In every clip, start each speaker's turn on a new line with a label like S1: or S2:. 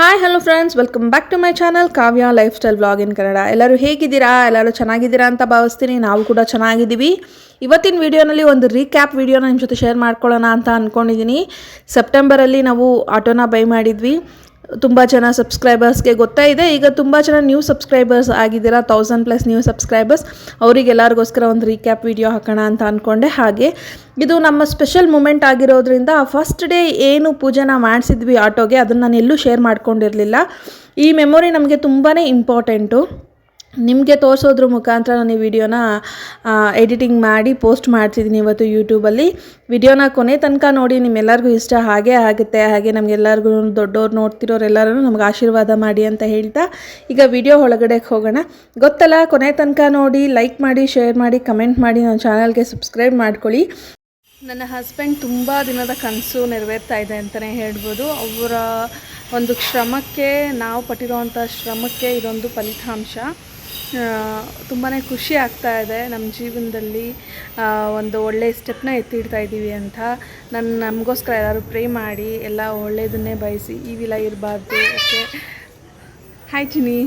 S1: Hi hello friends welcome back to my channel Kavya lifestyle blog in Kannada ಎಲ್ಲರೂ ಹೇಗಿದ್ದೀರಾ? ಎಲ್ಲರೂ ಚೆನ್ನಾಗಿದ್ದೀರಾ ಅಂತ ಭಾವಿಸ್ತೀನಿ. ನಾವು ಕೂಡ ಚೆನ್ನಾಗಿದ್ದೀವಿ. ಇವತ್ತಿನ ವಿಡಿಯೋನಲ್ಲಿ ಒಂದು ರೀಕ್ಯಾಪ್ ವಿಡಿಯೋನ ನಿಮ್ಮ ಜೊತೆ ಶೇರ್ ಮಾಡ್ಕೊಳ್ಳೋಣ ಅಂತ ಅಂದ್ಕೊಂಡಿದ್ದೀನಿ ಸೆಪ್ಟೆಂಬರಲ್ಲಿ ನಾವು ಆಟೋನ ಬೈ ಮಾಡಿದ್ವಿ. ತುಂಬ ಜನ ಸಬ್ಸ್ಕ್ರೈಬರ್ಸ್ಗೆ ಗೊತ್ತೇ ಇದೆ. ಈಗ ತುಂಬ ಜನ ನ್ಯೂ ಸಬ್ಸ್ಕ್ರೈಬರ್ಸ್ ಆಗಿದ್ದೀರಾ ತೌಸಂಡ್ ಪ್ಲಸ್ ನ್ಯೂ ಸಬ್ಸ್ಕ್ರೈಬರ್ಸ್ ಅವರಿಗೆಲ್ಲರಿಗೋಸ್ಕರ ಒಂದು ರೀಕ್ಯಾಪ್ ವಿಡಿಯೋ ಹಾಕೋಣ ಅಂತ ಅಂದ್ಕೊಂಡೆ ಹಾಗೆ ಇದು ನಮ್ಮ ಸ್ಪೆಷಲ್ ಮೂಮೆಂಟ್ ಆಗಿರೋದ್ರಿಂದ ಫಸ್ಟ್ ಡೇ ಏನು ಪೂಜೆನ ಮಾಡಿಸಿದ್ವಿ ಆಟೋಗೆ, ಅದನ್ನು ನಾನು ಎಲ್ಲೂ ಶೇರ್ ಮಾಡ್ಕೊಂಡಿರಲಿಲ್ಲ. ಈ ಮೆಮೊರಿ ನಮಗೆ ತುಂಬಾ ಇಂಪಾರ್ಟೆಂಟು ನಿಮಗೆ ತೋರಿಸೋದ್ರ ಮುಖಾಂತರ ನಾನು ಈ ವಿಡಿಯೋನ ಎಡಿಟಿಂಗ್ ಮಾಡಿ ಪೋಸ್ಟ್ ಮಾಡ್ತಿದ್ದೀನಿ ಇವತ್ತು ಯೂಟ್ಯೂಬಲ್ಲಿ ವಿಡಿಯೋನ ಕೊನೆ ತನಕ ನೋಡಿ, ನಿಮ್ಮೆಲ್ಲರಿಗೂ ಇಷ್ಟ ಹಾಗೆ ಆಗುತ್ತೆ, ಹಾಗೆ ನಮಗೆಲ್ಲರಿಗೂ ದೊಡ್ಡವ್ರು ನೋಡ್ತಿರೋರೆಲ್ಲರೂ ನಮ್ಗೆ ಆಶೀರ್ವಾದ ಮಾಡಿ ಅಂತ ಹೇಳ್ತಾ ಈಗ ವಿಡಿಯೋ ಒಳಗಡೆ ಹೋಗೋಣ. ಗೊತ್ತಲ್ಲ, ಕೊನೆ ತನಕ ನೋಡಿ ಲೈಕ್ ಮಾಡಿ ಶೇರ್ ಮಾಡಿ ಕಮೆಂಟ್ ಮಾಡಿ ನನ್ನ ಚಾನಲ್ಗೆ ಸಬ್ಸ್ಕ್ರೈಬ್ ಮಾಡ್ಕೊಳ್ಳಿ. ನನ್ನ ಹಸ್ಬೆಂಡ್ ತುಂಬ ದಿನದ ಕನಸು ನೆರವೇರ್ತಾ ಇದೆ ಅಂತಲೇ ಹೇಳ್ಬೋದು. ಅವರ ಒಂದು ಶ್ರಮಕ್ಕೆ, ನಾವು ಪಟ್ಟಿರುವಂಥ ಶ್ರಮಕ್ಕೆ ಇದೊಂದು ಫಲಿತಾಂಶ. ತುಂಬಾ ಖುಷಿ ಆಗ್ತಾ ಇದೆ ನಮ್ಮ ಜೀವನದಲ್ಲಿ ಒಂದು ಒಳ್ಳೆಯ ಸ್ಟೆಪ್ನ ಎತ್ತಿಡ್ತಾ ಇದ್ದೀವಿ ಅಂತ. ನನ್ನ ನಮಗೋಸ್ಕರ ಎಲ್ಲರೂ ಪ್ರೇ ಮಾಡಿ ಎಲ್ಲ ಒಳ್ಳೆಯದನ್ನೇ ಬಯಸಿ ಈ ವಿಲ ಇರಬಾರ್ದು ಓಕೆ ಹಾಯ್ ಚಿನಿ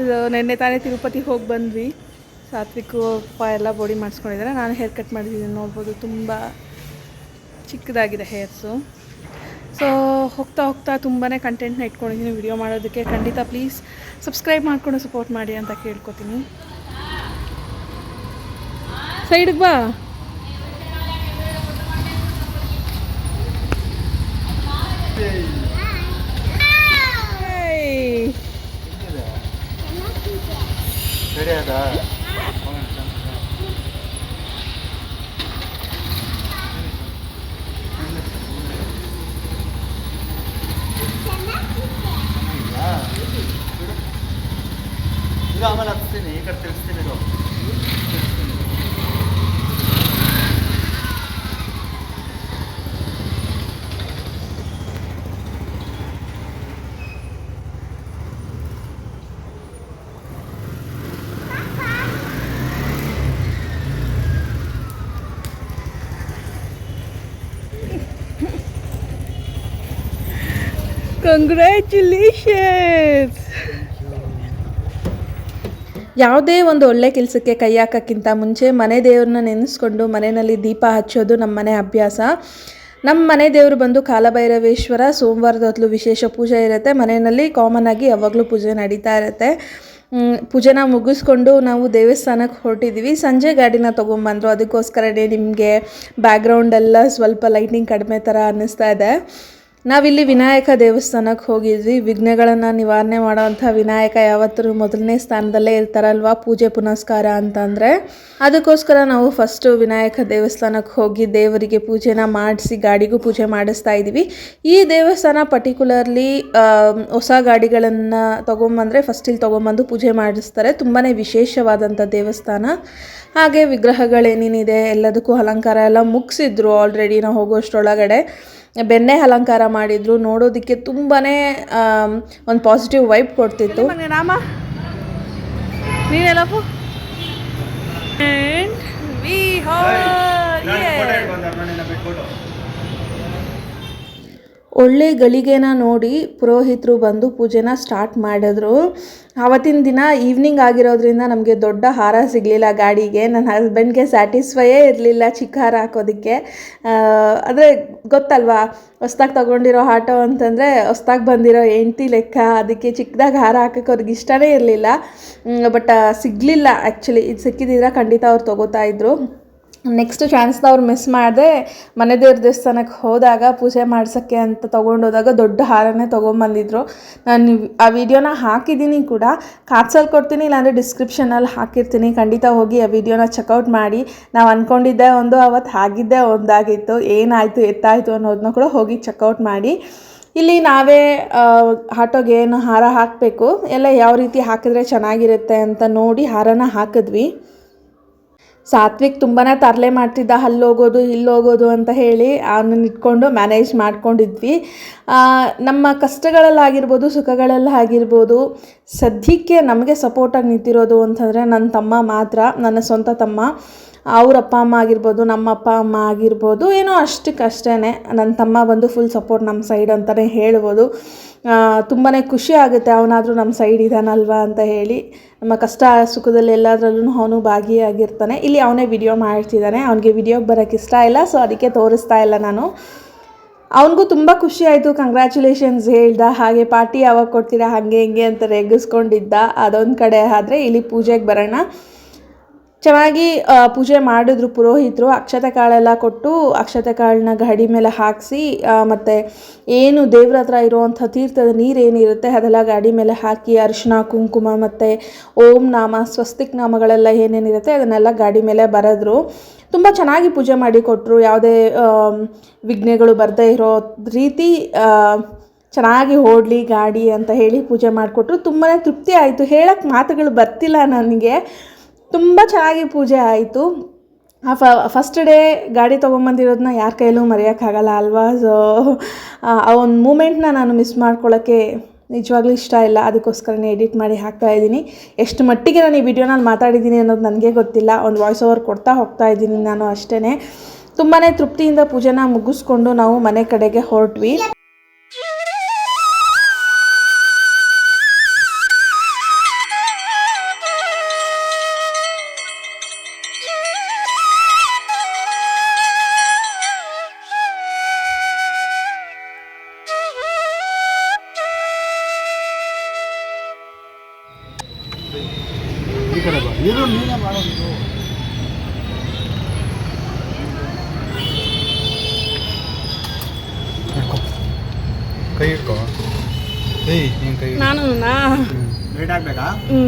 S1: ಇದು ನಿನ್ನೆ ತಾನೇ ತಿರುಪತಿ ಹೋಗಿ ಬಂದ್ವಿ. ಸಾತ್ವಿಕು ಅಪ್ಪ ಎಲ್ಲ ಬಾಡಿ ಮಾಡಿಸ್ಕೊಂಡಿದ್ದಾರೆ. ನಾನು ಹೇರ್ ಕಟ್ ಮಾಡಿದ್ದೀನಿ ನೋಡ್ಬೋದು ತುಂಬ ಚಿಕ್ಕದಾಗಿದೆ ಹೇರ್ಸು ಸೊ, ಹೋಗ್ತಾ ಹೋಗ್ತಾ ತುಂಬಾ ಕಂಟೆಂಟ್ನ ಇಟ್ಕೊಂಡಿದ್ದೀನಿ ವಿಡಿಯೋ ಮಾಡೋದಕ್ಕೆ. ಖಂಡಿತ ಪ್ಲೀಸ್ ಸಬ್ಸ್ಕ್ರೈಬ್ ಮಾಡಿಕೊಂಡು ಸಪೋರ್ಟ್ ಮಾಡಿ ಅಂತ ಕೇಳ್ಕೊತೀನಿ. ಸೈಡ್ಗೆ ಬಾ. Hey.
S2: तुला आम्हाला असते नाही करते असते नाही
S1: Congratulations! ಯಾವುದೇ ಒಂದು ಒಳ್ಳೆ ಕೆಲಸಕ್ಕೆ ಕೈ ಹಾಕೋಕ್ಕಿಂತ ಮುಂಚೆ ಮನೆ ದೇವ್ರನ್ನ ನೆನೆಸ್ಕೊಂಡು ಮನೆಯಲ್ಲಿ ದೀಪ ಹಚ್ಚೋದು ನಮ್ಮ ಮನೆ ಅಭ್ಯಾಸ. ನಮ್ಮ ಮನೆ ದೇವರು ಬಂದು ಕಾಲಭೈರವೇಶ್ವರ ಸೋಮವಾರದ ಹೊತ್ತು ವಿಶೇಷ ಪೂಜೆ ಇರುತ್ತೆ. ಮನೆಯಲ್ಲಿ ಕಾಮನ್ ಆಗಿ ಯಾವಾಗಲೂ ಪೂಜೆ ನಡೀತಾ ಇರುತ್ತೆ. ಪೂಜೆನ ಮುಗಿಸ್ಕೊಂಡು ನಾವು ದೇವಸ್ಥಾನಕ್ಕೆ ಹೊರಟಿದ್ವಿ. ಸಂಜೆ ಗಾಡಿನ ತೊಗೊಂಬಂದರು. ಅದಕ್ಕೋಸ್ಕರನೇ ನಿಮಗೆ ಬ್ಯಾಕ್ಗ್ರೌಂಡೆಲ್ಲ ಸ್ವಲ್ಪ ಲೈಟಿಂಗ್ ಕಡಿಮೆ ಥರ ಅನ್ನಿಸ್ತಾ ಇದೆ. ನಾವಿಲ್ಲಿ ವಿನಾಯಕ ದೇವಸ್ಥಾನಕ್ಕೆ ಹೋಗಿದ್ವಿ. ವಿಘ್ನಗಳನ್ನು ನಿವಾರಣೆ ಮಾಡೋವಂಥ ವಿನಾಯಕ ಯಾವತ್ತೂ ಮೊದಲನೇ ಸ್ಥಾನದಲ್ಲೇ ಇರ್ತಾರಲ್ವಾ ಪೂಜೆ ಪುನಸ್ಕಾರ ಅಂತಂದರೆ? ಅದಕ್ಕೋಸ್ಕರ ನಾವು ಫಸ್ಟು ವಿನಾಯಕ ದೇವಸ್ಥಾನಕ್ಕೆ ಹೋಗಿ ದೇವರಿಗೆ ಪೂಜೆನ ಮಾಡಿಸಿ ಗಾಡಿಗೂ ಪೂಜೆ ಮಾಡಿಸ್ತಾ ಇದ್ದೀವಿ. ಈ ದೇವಸ್ಥಾನ ಪರ್ಟಿಕ್ಯುಲರ್ಲಿ ಹೊಸ ಗಾಡಿಗಳನ್ನು ತೊಗೊಂಬಂದರೆ ಫಸ್ಟ್ ಇಲ್ಲಿ ತೊಗೊಂಬಂದು ಪೂಜೆ ಮಾಡಿಸ್ತಾರೆ. ತುಂಬಾ ವಿಶೇಷವಾದಂಥ ದೇವಸ್ಥಾನ. ಹಾಗೆ ವಿಗ್ರಹಗಳೇನೇನಿದೆ ಎಲ್ಲದಕ್ಕೂ ಅಲಂಕಾರ ಎಲ್ಲ ಮುಗಿಸಿದ್ರು ಆಲ್ರೆಡಿ ನಾವು ಹೋಗೋಷ್ಟರೊಳಗಡೆ. ಬೆಣ್ಣೆ ಅಲಂಕಾರ ಮಾಡಿದ್ರು ನೋಡೋದಕ್ಕೆ ತುಂಬಾ ಒಂದು ಪಾಸಿಟಿವ್ ವೈಬ್ ಕೊಡ್ತಿತ್ತು. ರಾಮ? ನೀನೆಲ್ಲಪ್ಪು ಒಳ್ಳೆ ಗಳಿಗೆನ ನೋಡಿ ಪುರೋಹಿತರು ಬಂದು ಪೂಜೆನ ಸ್ಟಾರ್ಟ್ ಮಾಡಿದ್ರು. ಆವತ್ತಿನ ದಿನ ಈವ್ನಿಂಗ್ ಆಗಿರೋದ್ರಿಂದ ನಮಗೆ ದೊಡ್ಡ ಹಾರ ಸಿಗಲಿಲ್ಲ ಗಾಡಿಗೆ. ನನ್ನ ಹಸ್ಬೆಂಡ್ಗೆ ಸ್ಯಾಟಿಸ್ಫೈಯೇ ಇರಲಿಲ್ಲ ಚಿಕ್ಕ ಹಾರ ಹಾಕೋದಕ್ಕೆ ಅಂದರೆ ಗೊತ್ತಲ್ವಾ, ಹೊಸ್ದಾಗಿ ತೊಗೊಂಡಿರೋ ಆಟೋ ಅಂತಂದರೆ ಹೊಸ್ದಾಗಿ ಬಂದಿರೋ ಹೆಂಡ್ತಿ ಲೆಕ್ಕ, ಅದಕ್ಕೆ ಚಿಕ್ಕದಾಗಿ ಹಾರ ಹಾಕೋಕ್ಕೆ ಅವ್ರಿಗೆ ಇಷ್ಟನೇ ಇರಲಿಲ್ಲ. ಬಟ್ ಸಿಗಲಿಲ್ಲ ಆ್ಯಕ್ಚುಲಿ ಇದು ಸಿಕ್ಕಿದ್ದಿದ್ರೆ ಖಂಡಿತ ಅವ್ರು ತೊಗೋತಾ ಇದ್ರು. ನೆಕ್ಸ್ಟ್ ಚಾನ್ಸ್ನ ಅವ್ರು ಮಿಸ್ ಮಾಡಿದೆ, ಮನೆ ದೇವ್ರ ದೇವಸ್ಥಾನಕ್ಕೆ ಹೋದಾಗ ಪೂಜೆ ಮಾಡ್ಸೋಕ್ಕೆ ಅಂತ ತೊಗೊಂಡೋದಾಗ ದೊಡ್ಡ ಹಾರನೇ ತೊಗೊಂಬಂದಿದ್ರು. ನಾನು ಆ ವಿಡಿಯೋನ ಹಾಕಿದ್ದೀನಿ ಕೂಡ. ಕಾಪ್ಸಲ್ಲಿ ಕೊಡ್ತೀನಿ, ಇಲ್ಲಾಂದರೆ ಡಿಸ್ಕ್ರಿಪ್ಷನಲ್ಲಿ ಹಾಕಿರ್ತೀನಿ. ಖಂಡಿತ ಹೋಗಿ ಆ ವಿಡಿಯೋನ ಚೆಕ್ಔಟ್ ಮಾಡಿ. ನಾವು ಅಂದ್ಕೊಂಡಿದ್ದೆ ಒಂದು ಅವತ್ತು ಆಗಿದ್ದೇ ಒಂದಾಗಿತ್ತು. ಏನಾಯಿತು, ಎತ್ತಾಯಿತು ಅನ್ನೋದನ್ನ ಕೂಡ ಹೋಗಿ ಚೆಕ್ಔಟ್ ಮಾಡಿ. ಇಲ್ಲಿ ನಾವೇ ಆಟೋಗೆ ಏನು ಹಾರ ಹಾಕಬೇಕು, ಎಲ್ಲ ಯಾವ ರೀತಿ ಹಾಕಿದ್ರೆ ಚೆನ್ನಾಗಿರುತ್ತೆ ಅಂತ ನೋಡಿ ಹಾರನ ಹಾಕಿದ್ವಿ. ಸಾತ್ವಿಕ್ ತುಂಬಾ ತರಲೆ ಮಾಡ್ತಿದ್ದ, ಅಲ್ಲೋಗೋದು ಇಲ್ಲಿ ಹೋಗೋದು ಅಂತ ಹೇಳಿ ಅವನನ್ನ ಇಟ್ಕೊಂಡು ಮ್ಯಾನೇಜ್ ಮಾಡ್ಕೊಂಡಿದ್ವಿ. ನಮ್ಮ ಕಷ್ಟಗಳಲ್ಲಾಗಿರ್ಬೋದು, ಸುಖಗಳಲ್ಲಾಗಿರ್ಬೋದು, ಸದ್ಯಕ್ಕೆ ನಮಗೆ ಸಪೋರ್ಟಾಗಿ ನಿಂತಿರೋದು ಅಂತಂದರೆ ನನ್ನ ತಮ್ಮ ಮಾತ್ರ, ನನ್ನ ಸ್ವಂತ ತಮ್ಮ. ಅವ್ರ ಅಪ್ಪ ಅಮ್ಮ ಆಗಿರ್ಬೋದು, ನಮ್ಮ ಅಪ್ಪ ಅಮ್ಮ ಆಗಿರ್ಬೋದು, ಏನೋ ಅಷ್ಟಕ್ಕಷ್ಟೇ ನನ್ನ ತಮ್ಮ ಬಂದು ಫುಲ್ ಸಪೋರ್ಟ್ ನಮ್ಮ ಸೈಡ್ ಅಂತಲೇ ಹೇಳ್ಬೋದು. ತುಂಬಾ ಖುಷಿ ಆಗುತ್ತೆ ಅವನಾದರೂ ನಮ್ಮ ಸೈಡ್ ಇದ್ದಾನಲ್ವಾ ಅಂತ ಹೇಳಿ. ನಮ್ಮ ಕಷ್ಟ ಸುಖದಲ್ಲಿ ಎಲ್ಲದರಲ್ಲೂ ಅವನು ಭಾಗಿಯಾಗಿರ್ತಾನೆ. ಇಲ್ಲಿ ಅವನೇ ವಿಡಿಯೋ ಮಾಡ್ತಿದ್ದಾನೆ. ಅವನಿಗೆ ವಿಡಿಯೋಗೆ ಬರೋಕ್ಕೆ ಇಷ್ಟ ಇಲ್ಲ ಸೊ ಅದಕ್ಕೆ ತೋರಿಸ್ತಾ ಇಲ್ಲ ನಾನು. ಅವನಿಗೂ ತುಂಬ ಖುಷಿ ಆಯಿತು. ಕಂಗ್ರ್ಯಾಚುಲೇಷನ್ಸ್ ಹೇಳ್ದ. ಹಾಗೆ ಪಾರ್ಟಿ ಯಾವಾಗ ಕೊಡ್ತೀರಾ, ಹಾಗೆ ಹಿಂಗೆ ಅಂತ ರೇಗಿಸ್ಕೊಂಡಿದ್ದ. ಅದೊಂದು ಕಡೆ ಆದರೆ ಇಲ್ಲಿ ಪೂಜೆಗೆ ಬರೋಣ. ಚೆನ್ನಾಗಿ ಪೂಜೆ ಮಾಡಿದ್ರು ಪುರೋಹಿತರು, ಅಕ್ಷತೆ ಕಾಳೆಲ್ಲ ಕೊಟ್ಟು ಅಕ್ಷತೆ ಕಾಳನ್ನ ಗಾಡಿ ಮೇಲೆ ಹಾಕಿಸಿ ಮತ್ತು ಏನು ದೇವ್ರ ಹತ್ರ ಇರುವಂಥ ತೀರ್ಥದ ನೀರೇನಿರುತ್ತೆ ಅದೆಲ್ಲ ಗಾಡಿ ಮೇಲೆ ಹಾಕಿ ಅರಿಶಿನ ಕುಂಕುಮ ಮತ್ತು ಓಂ ನಾಮ, ಸ್ವಸ್ತಿಕ್ ನಾಮಗಳೆಲ್ಲ ಏನೇನಿರುತ್ತೆ ಅದನ್ನೆಲ್ಲ ಗಾಡಿ ಮೇಲೆ ಬರೆದ್ರು. ತುಂಬ ಚೆನ್ನಾಗಿ ಪೂಜೆ ಮಾಡಿ ಕೊಟ್ಟರು ಯಾವುದೇ ವಿಘ್ನೆಗಳು ಬರದೇ ಇರೋ ರೀತಿ ಚೆನ್ನಾಗಿ ಓಡಲಿ ಗಾಡಿ ಅಂತ ಹೇಳಿ ಪೂಜೆ ಮಾಡಿಕೊಟ್ರು. ತುಂಬಾ ತೃಪ್ತಿ ಆಯಿತು. ಹೇಳಕ್ಕೆ ಮಾತುಗಳು ಬರ್ತಿಲ್ಲ ನನಗೆ. ತುಂಬ ಚೆನ್ನಾಗಿ ಪೂಜೆ ಆಯಿತು. ಆ ಫ ಫಸ್ಟ್ ಡೇ ಗಾಡಿ ತೊಗೊಂಬಂದಿರೋದನ್ನ ಯಾರ ಕೈಲೂ ಮರೆಯೋಕ್ಕಾಗಲ್ಲ ಅಲ್ವಾ? ಸೊ ಆ ಒಂದು ಮೂಮೆಂಟ್ನ ನಾನು ಮಿಸ್ ಮಾಡ್ಕೊಳ್ಳೋಕ್ಕೆ ನಿಜವಾಗ್ಲೂ ಇಷ್ಟ ಇಲ್ಲ. ಅದಕ್ಕೋಸ್ಕರನೇ ಎಡಿಟ್ ಮಾಡಿ ಹಾಕ್ತಾ ಇದ್ದೀನಿ. ಎಷ್ಟು ಮಟ್ಟಿಗೆ ನಾನು ಈ ವಿಡಿಯೋನಲ್ಲಿ ಮಾತಾಡಿದ್ದೀನಿ ಅನ್ನೋದು ನನಗೆ ಗೊತ್ತಿಲ್ಲ. ಒಂದು ವಾಯ್ಸ್ ಓವರ್ ಕೊಡ್ತಾ ಹೋಗ್ತಾ ಇದ್ದೀನಿ ನಾನು ಅಷ್ಟೇ ತುಂಬಾ ತೃಪ್ತಿಯಿಂದ ಪೂಜೆನ ಮುಗಿಸ್ಕೊಂಡು ನಾವು ಮನೆ ಕಡೆಗೆ ಹೊರಟ್ವಿ.
S2: ಇದು ನೀನೇ ಮಾಡೋದು. ಕೈ ಇಟ್ಕೋ ಏಯ್ ನೀನು ಕೈ
S1: ನಾನು ನಾ.
S2: ಲೈಟ್ ಹಾಕ್ಬೇಕಾ?
S1: ಹ್ಞೂ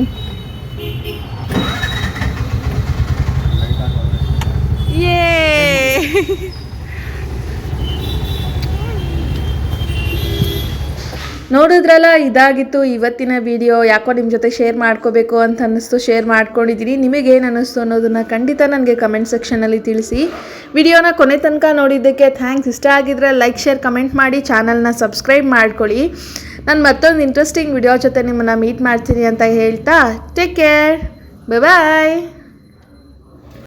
S1: ನೋಡಿದ್ರಲ್ಲ, ಇದಾಗಿತ್ತು ಇವತ್ತಿನ ವಿಡಿಯೋ ಯಾಕೋ ನಿಮ್ಮ ಜೊತೆ ಶೇರ್ ಮಾಡ್ಕೋಬೇಕು ಅಂತ ಅನ್ನಿಸ್ತು. ಶೇರ್ ಮಾಡ್ಕೊಂಡಿದ್ದೀನಿ ನಿಮಗೇನು ಅನ್ನಿಸ್ತು ಅನ್ನೋದನ್ನು ಖಂಡಿತ ನನಗೆ ಕಮೆಂಟ್ ಸೆಕ್ಷನಲ್ಲಿ ತಿಳಿಸಿ. ವಿಡಿಯೋನ ಕೊನೆ ತನಕ ನೋಡಿದ್ದಕ್ಕೆ ಥ್ಯಾಂಕ್ಸ್ ಇಷ್ಟ ಆಗಿದ್ರೆ ಲೈಕ್ ಶೇರ್ ಕಮೆಂಟ್ ಮಾಡಿ. ಚಾನಲ್ನ ಸಬ್ಸ್ಕ್ರೈಬ್ ಮಾಡ್ಕೊಳ್ಳಿ. ನಾನು ಮತ್ತೊಂದು ಇಂಟ್ರೆಸ್ಟಿಂಗ್ ವಿಡಿಯೋ ಜೊತೆ ನಿಮ್ಮನ್ನು ಮೀಟ್ ಮಾಡ್ತೀನಿ ಅಂತ ಹೇಳ್ತಾ ಟೇಕ್ ಕೇರ್ ಬಾಯ್